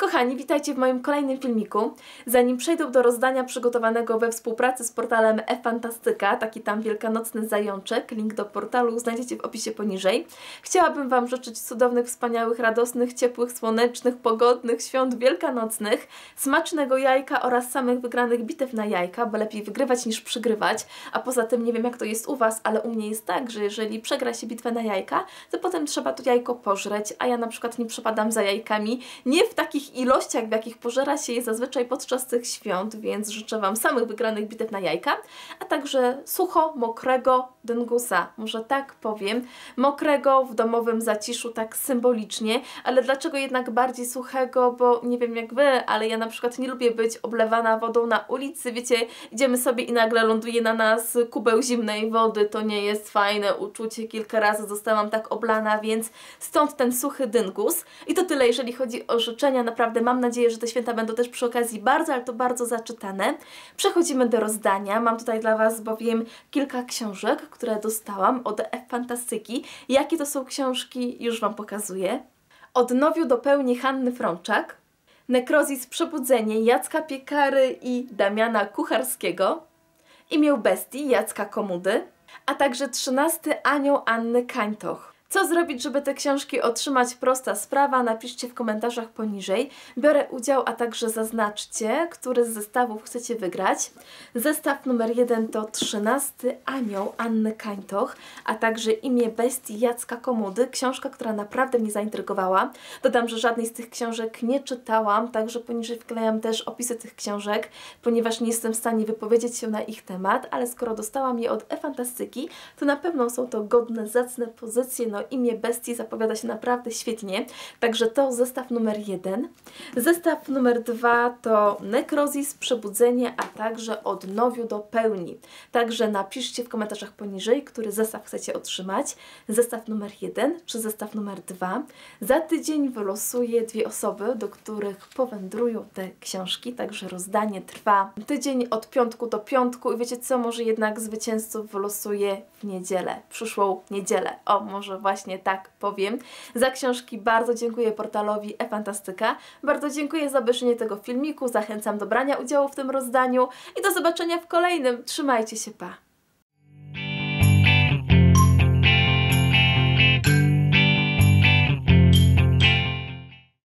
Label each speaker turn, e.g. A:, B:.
A: Kochani, witajcie w moim kolejnym filmiku. Zanim przejdę do rozdania przygotowanego we współpracy z portalem e-Fantastyka, taki tam wielkanocny zajączek, link do portalu znajdziecie w opisie poniżej, chciałabym Wam życzyć cudownych, wspaniałych, radosnych, ciepłych, słonecznych, pogodnych świąt wielkanocnych, smacznego jajka oraz samych wygranych bitew na jajka, bo lepiej wygrywać niż przygrywać, a poza tym nie wiem jak to jest u Was, ale u mnie jest tak, że jeżeli przegra się bitwę na jajka, to potem trzeba to jajko pożreć, a ja na przykład nie przepadam za jajkami, nie w takich ilościach, w jakich pożera się je zazwyczaj podczas tych świąt, więc życzę Wam samych wygranych bitew na jajka, a także sucho, mokrego dyngusa, może tak powiem, mokrego w domowym zaciszu, tak symbolicznie, ale dlaczego jednak bardziej suchego, bo nie wiem jak Wy, ale ja na przykład nie lubię być oblewana wodą na ulicy, wiecie, idziemy sobie i nagle ląduje na nas kubeł zimnej wody, to nie jest fajne uczucie, kilka razy zostałam tak oblana, więc stąd ten suchy dyngus. I to tyle, jeżeli chodzi o życzenia, naprawdę mam nadzieję, że te święta będą też przy okazji bardzo, ale to bardzo zaczytane. Przechodzimy do rozdania. Mam tutaj dla Was bowiem kilka książek, które dostałam od F-Fantastyki. Jakie to są książki, już Wam pokazuję. Odnowił do pełni Hanny Frączak, Nekrozis Przebudzenie Jacka Piekary i Damiana Kucharskiego, Imię Bestii Jacka Komudy, a także Trzynasty Anioł Anny Kańtoch. Co zrobić, żeby te książki otrzymać? Prosta sprawa, napiszcie w komentarzach poniżej. Biorę udział, a także zaznaczcie, który z zestawów chcecie wygrać. Zestaw numer jeden to 13 Anioł Anny Kańtoch, a także Imię Bestii Jacka Komudy, książka, która naprawdę mnie zaintrygowała. Dodam, że żadnej z tych książek nie czytałam, także poniżej wklejam też opisy tych książek, ponieważ nie jestem w stanie wypowiedzieć się na ich temat, ale skoro dostałam je od e-fantastyki, to na pewno są to godne, zacne pozycje, no imię bestii zapowiada się naprawdę świetnie. Także to zestaw numer jeden. Zestaw numer dwa to Nekrozis, Przebudzenie, a także Odnowiu do pełni. Także napiszcie w komentarzach poniżej, który zestaw chcecie otrzymać. Zestaw numer jeden czy zestaw numer dwa. Za tydzień wylosuję dwie osoby, do których powędrują te książki, także rozdanie trwa tydzień od piątku do piątku i wiecie co, może jednak zwycięzców wylosuję w niedzielę, przyszłą niedzielę. O, może właśnie właśnie tak powiem. Za książki bardzo dziękuję portalowi e-Fantastyka. Bardzo dziękuję za obejrzenie tego filmiku. Zachęcam do brania udziału w tym rozdaniu i do zobaczenia w kolejnym. Trzymajcie się, pa!